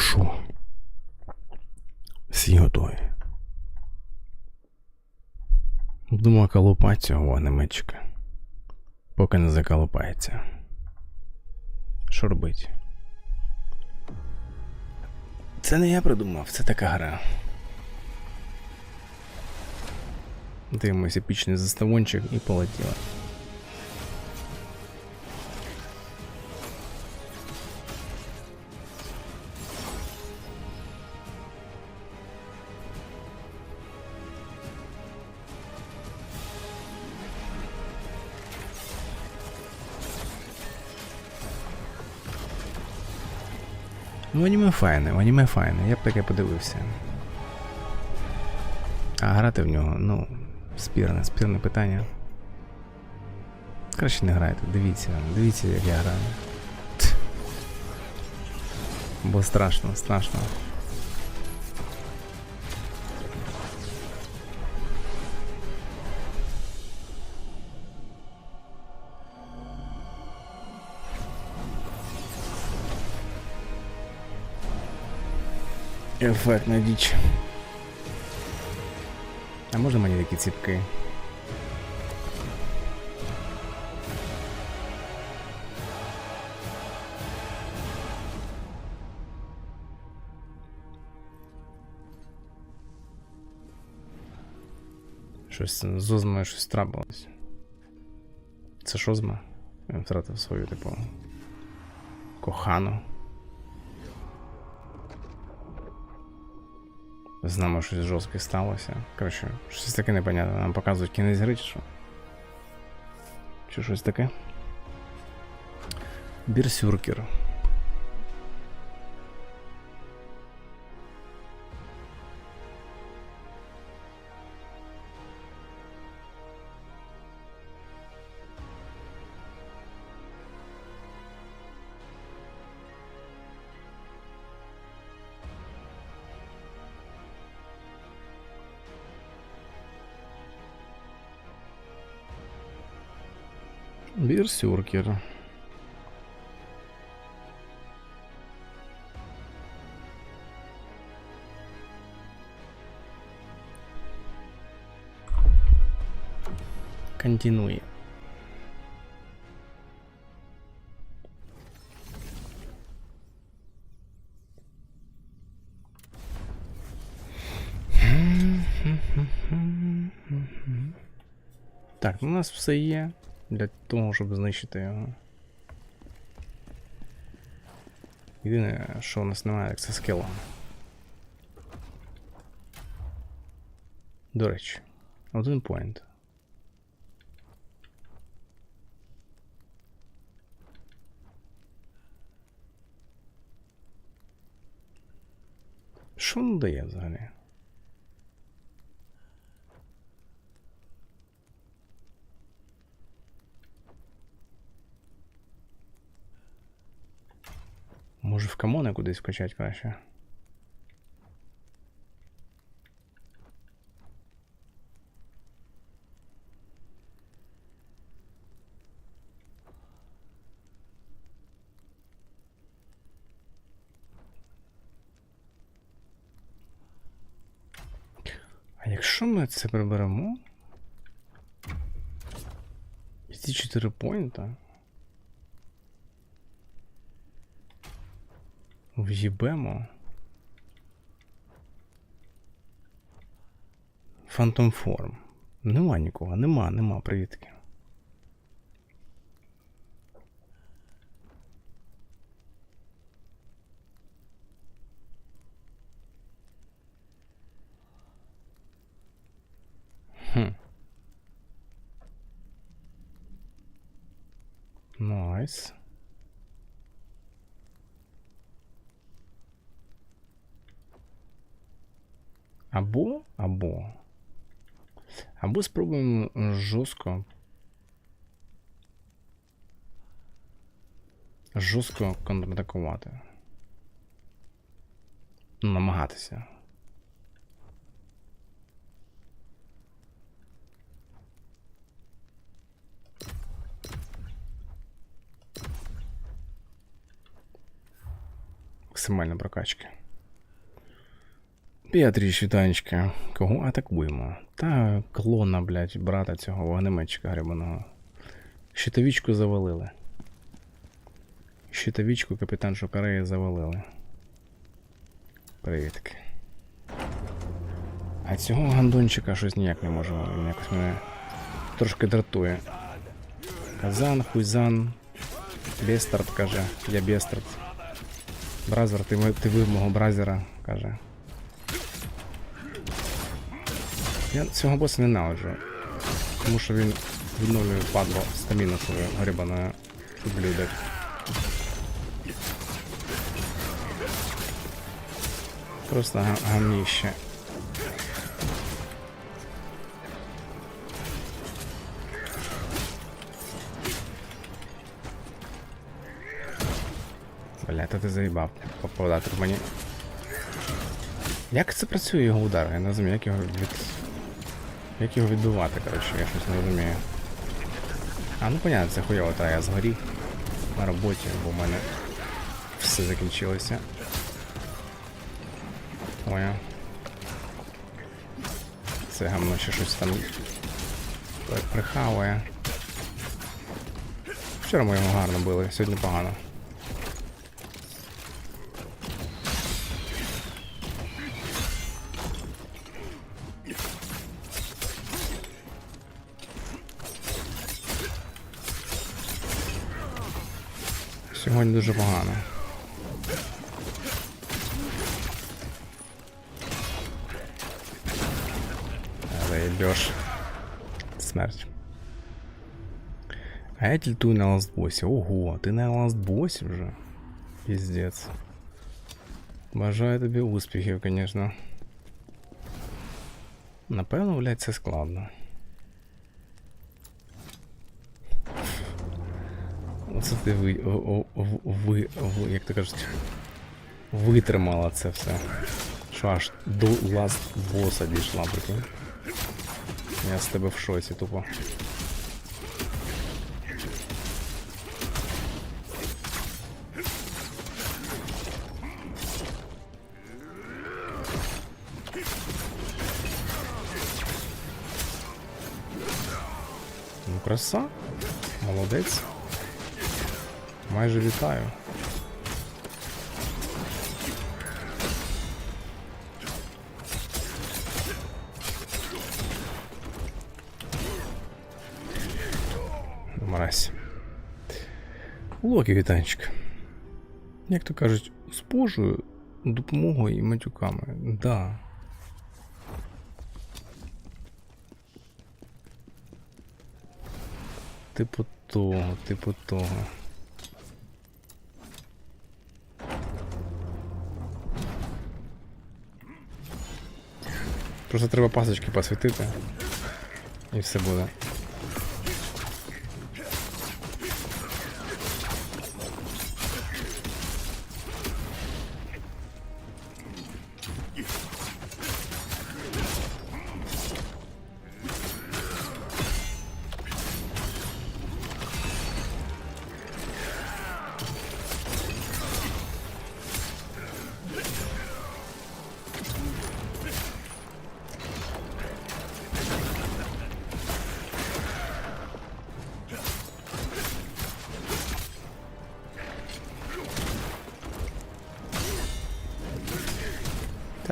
що? Всі готові. Думаю, колупать цього вогнеметчика. Поки не заколупається. Що робить? Це не я придумав, це така гра. Дивимось епічний заставончик і полетіло. Ну, аніме файне, аніме файне, я б таке подивився. А грати в нього, ну, спірне, спірне питання. Краще не грайте, дивіться, дивіться, як я граю. Бо страшно, страшно. Ефектна діч. А можна мені такі ціпки? Щось з Озмою щось трапилось. Це ж Озма? Він втратив свою, типу. Кохану. З нами щось жорстке сталося. Коротше, щось таке непонятне. Нам показують кінець гри чи що? Чи щось таке? Бірсюркер. Бірсюркер. Континує. Так, ну у нас все є для того, щоб знищити його. Єдине, що у нас немає, так це скіла. До речі, один поінт. Що він дає взагалі? Може в камони кудись вкачати краще. А якщо ми це приберемо? І ці 4 поінта. В'їбемо. Фантом форм. Нема нікого, нема, нема, привітки. Хм. Найс. Або, або. Або спробуємо жорстко. Жорстко контратакувати. Намагатися. максимальної прокачки. П'ятріч, вітанечка. Кого атакуємо? Та клона, блядь, брата цього вогнеметчика гребаного. Щитовічку завалили. Щитовічку капітан Шокарея завалили. Привітки. А цього гандончика щось ніяк не можу. Він якось мене трошки дратує. Казан, хуйзан. Бестард каже, я Бестард. Бразер, ти, ти вив мого бразера, каже. Я цього боса ненавиджу. Тому що він відновлює падло стаміну свою грибаною блюдо. Просто гамніще. Бля, та ти заїбав попадати в мені. Як це працює його удар? Я не розумію, як його від. Як його відбивати, коротше, я щось не розумію. А, ну понятно, це хуйово, та я згорів на роботі, бо в мене все закінчилося. Понял. Це гамно ще щось там прихаває. Вчора ми його гарно били, сьогодні погано. Сьогодні дуже погано. Заебешь. Смерть. А я тільтую на ластбосі. Ого, ти на ластбосі вже? Піздець. Бажаю тобі успіхів, звісно. Напевно, блядь, це складно. Оце ти ви, ви, ви, як то кажуть, витримала це все. Що аж до ласт боса дійшла, прикинь. Я з тебе в шоці тупо. Ну, краса. Молодець. Майже вітаю. Локі вітанчик. Як то кажуть, з Божою допомогою і матюками. Да. Типу того, типу того. Просто треба пасочки посвітити. І все буде.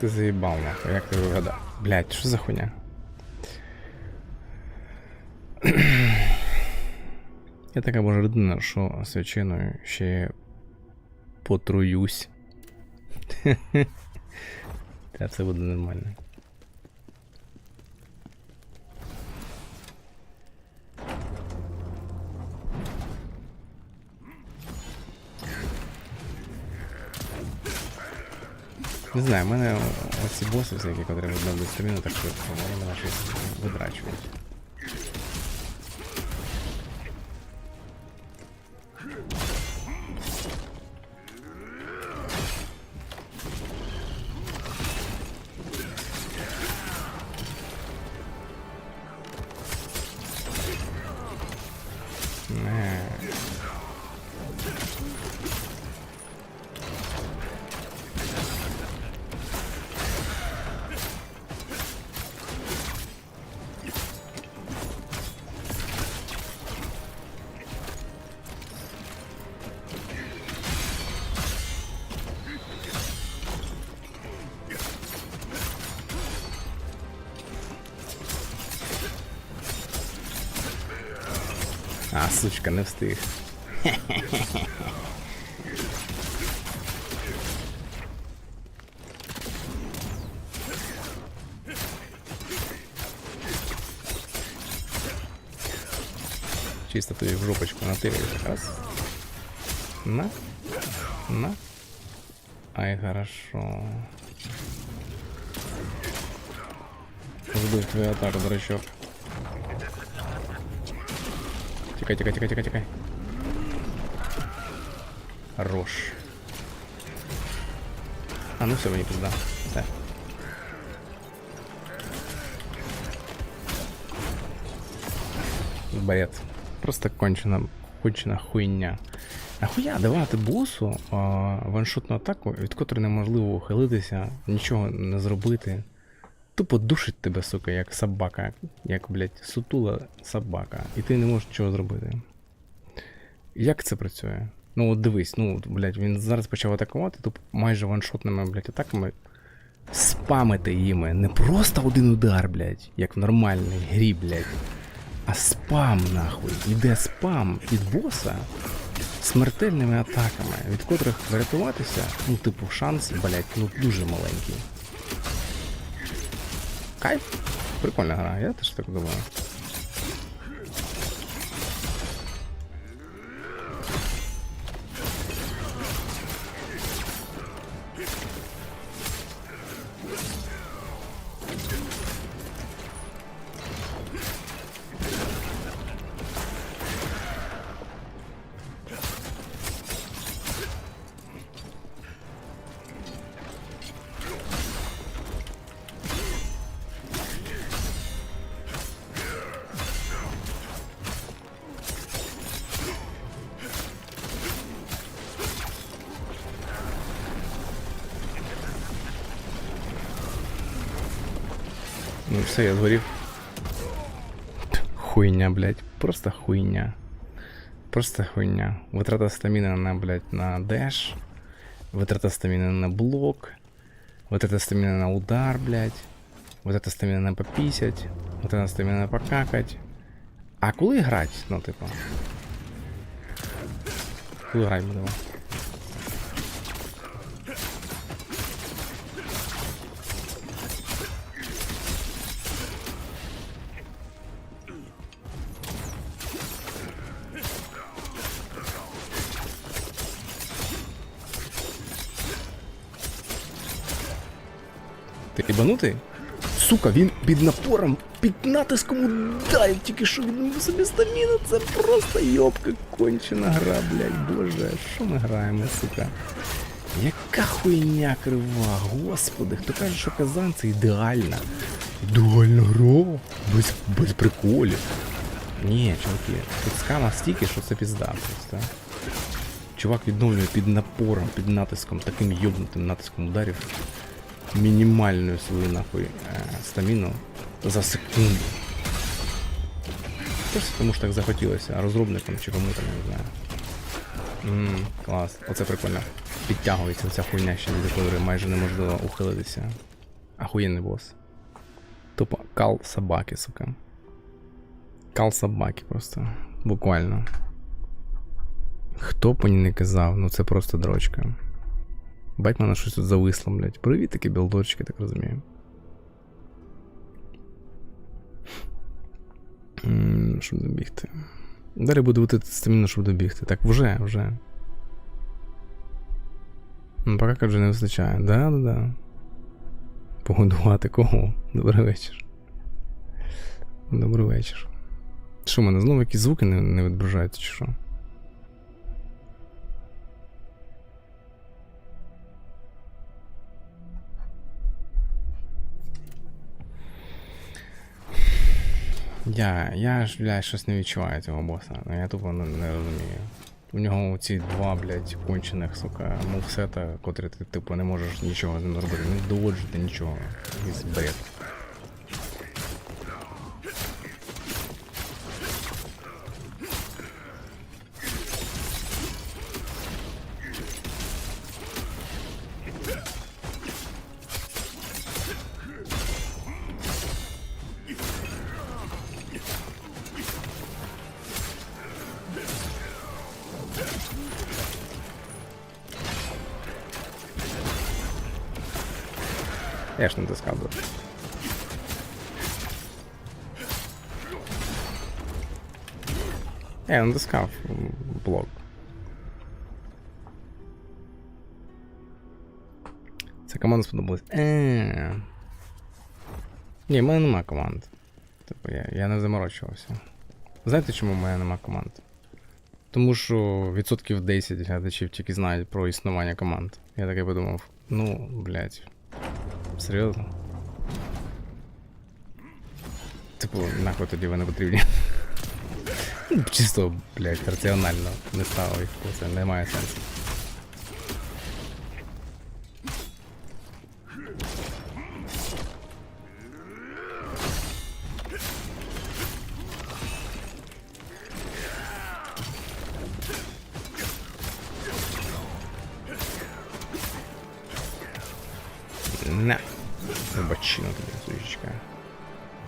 Ти заїбав нахуй, як ти вигадав? Блять, що за хуйня? Я така божа людина, що свячиною ще потруюсь. Та все буде нормально. Не знаю, в мене оці боси всякі, які треба стаміну, так швидко, вони мене щось видрачують. Сучка, не встиг. Чисто тобі в жопочку натирю раз. На. На. Ай, хорошо. Збив твою атаку, дурачок. Тікай, тікай, тікай, тікай, тікай. Хорош. А, ну все, мені пизда. Все. Бред. Просто кончена, кончена хуйня. Нахуя давати босу а, ваншотну атаку, від котрої неможливо ухилитися, нічого не зробити. Тупо душить тебе, сука, як собака, як, блядь, сутула собака, і ти не можеш нічого зробити. Як це працює? Ну от дивись, ну, блядь, він зараз почав атакувати, тупо майже ваншотними, блядь, атаками. Спамити їми. Не просто один удар, блядь, як в нормальній грі, блядь. А спам, нахуй. Іде спам від боса смертельними атаками, від котрих врятуватися, ну, типу, шанс, блядь, ну дуже маленький. Кайф? Прикольна гра, я теж так думаю. Ну все, я згорів. Хуйня, блядь. Просто хуйня. Просто хуйня. Витрата стаміни на, блядь, на деш. Витрата стаміни на блок. Витрата стаміни на удар, блядь. Витрата стаміни на попісять. Витрата стаміни на покакать. А коли грать? Ну, типу. Коли грать будемо? Ти ібанутий? Сука, він під напором, під натиском ударів, тільки що відновив собі стаміну. Це просто йобка кончена гра, блядь, боже, що ми граємо, сука? Яка хуйня крива, господи, хто каже, що казан це ідеальна. Ідеальна гра, без, без приколів. Ні, чуваки, тут скама стільки, що це пізда просто. Чувак відновлює під напором, під натиском, таким йобнутим натиском ударів мінімальну свою нахуй е, стаміну за секунду. Просто тому що так захотілося, а розробникам чи кому там, я не знаю. Ммм, клас, оце прикольно. Підтягується ця хуйня ще від якої майже неможливо ухилитися. Ахуєнний бос. Тупо кал собаки, сука. Кал собаки просто. Буквально. Хто б мені не казав, ну це просто дрочка. Бать щось тут зависло, блядь. Привіт такі білдорчики, так розумію. Щоб добігти. Далі буду вити стаміну, щоб добігти. Так, вже, вже. Ну, поки вже не вистачає. Да, да, да. Погодувати кого? Добрий вечір. Добрий вечір. Що, в мене знову якісь звуки не, не відображаються, чи що? Я, я ж, блядь, щось не відчуваю цього боса. Ну я тупо не, не розумію. У нього ці два, блядь, кончених, сука, мувсета, котрі ти, типу, не можеш нічого з ним зробити. Не доводжити нічого. Якийсь бред. Я ж натискав дуже. Я натискав блок. Ця команда сподобалась. Е. Ні, в мене нема команд. Типу, я, я не заморочувався. Знаєте, чому в мене нема команд? Тому що відсотків 10 глядачів тільки знають про існування команд. Я таки подумав, ну, блядь, серйозно? Типу, нахуй тоді вони потрібні. Чисто, блядь, раціонально не стало їх, це немає сенсу.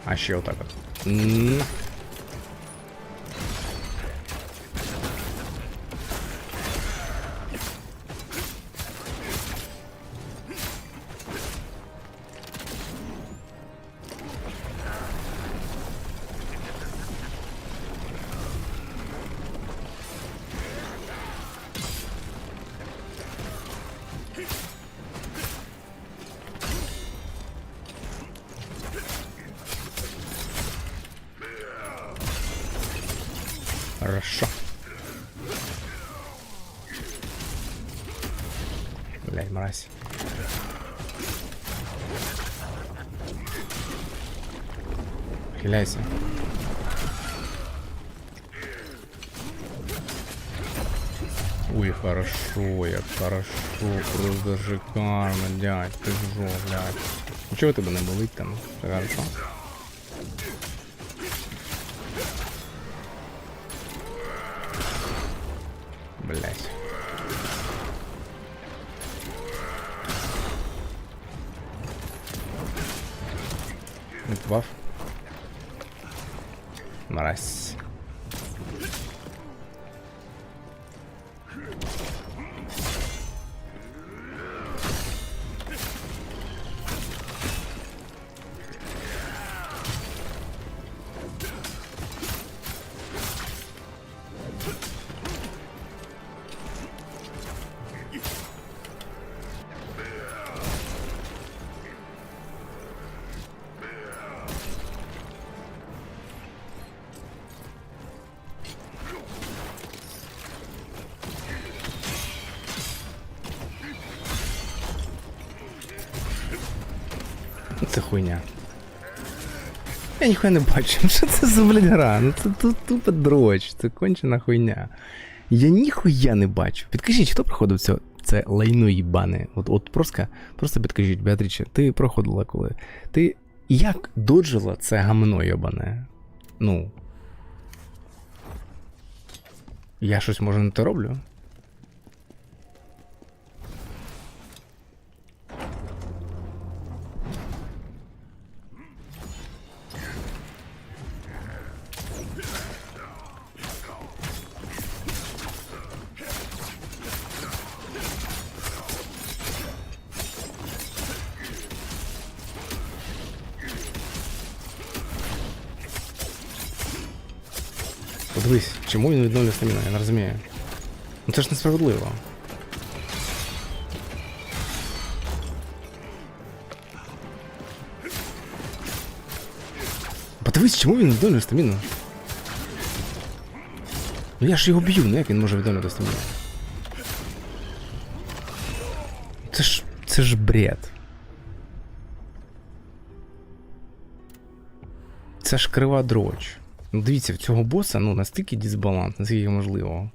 А ще отак от. Блять. Хиляйся. Ой, хорошо, як хорошо, просто шикарно, дядь, ти жо, блядь. Нічого тебе не болить там, хорошо. Це хуйня. Я ніхуя не бачу. Що це за блядь, гра? Ну це тут тупо дроч, це кончена хуйня. Я ніхуя не бачу. Підкажіть, хто проходив це, це лайно їбане? От, от просто, просто підкажіть, Беатріче, ти проходила коли? Ти як доджила це гамно йобане? Ну. Я щось може не те роблю? Подивись, чому він відновлює стаміну, я не розумію. Ну це ж несправедливо. Подивись, чому він відновлює стаміну? Ну я ж його б'ю, ну як він може відновлювати стаміну? Це ж. це ж бред. Це ж крива дроч. Ну дивіться, в цього боса ну настільки дисбаланс, наскільки можливо.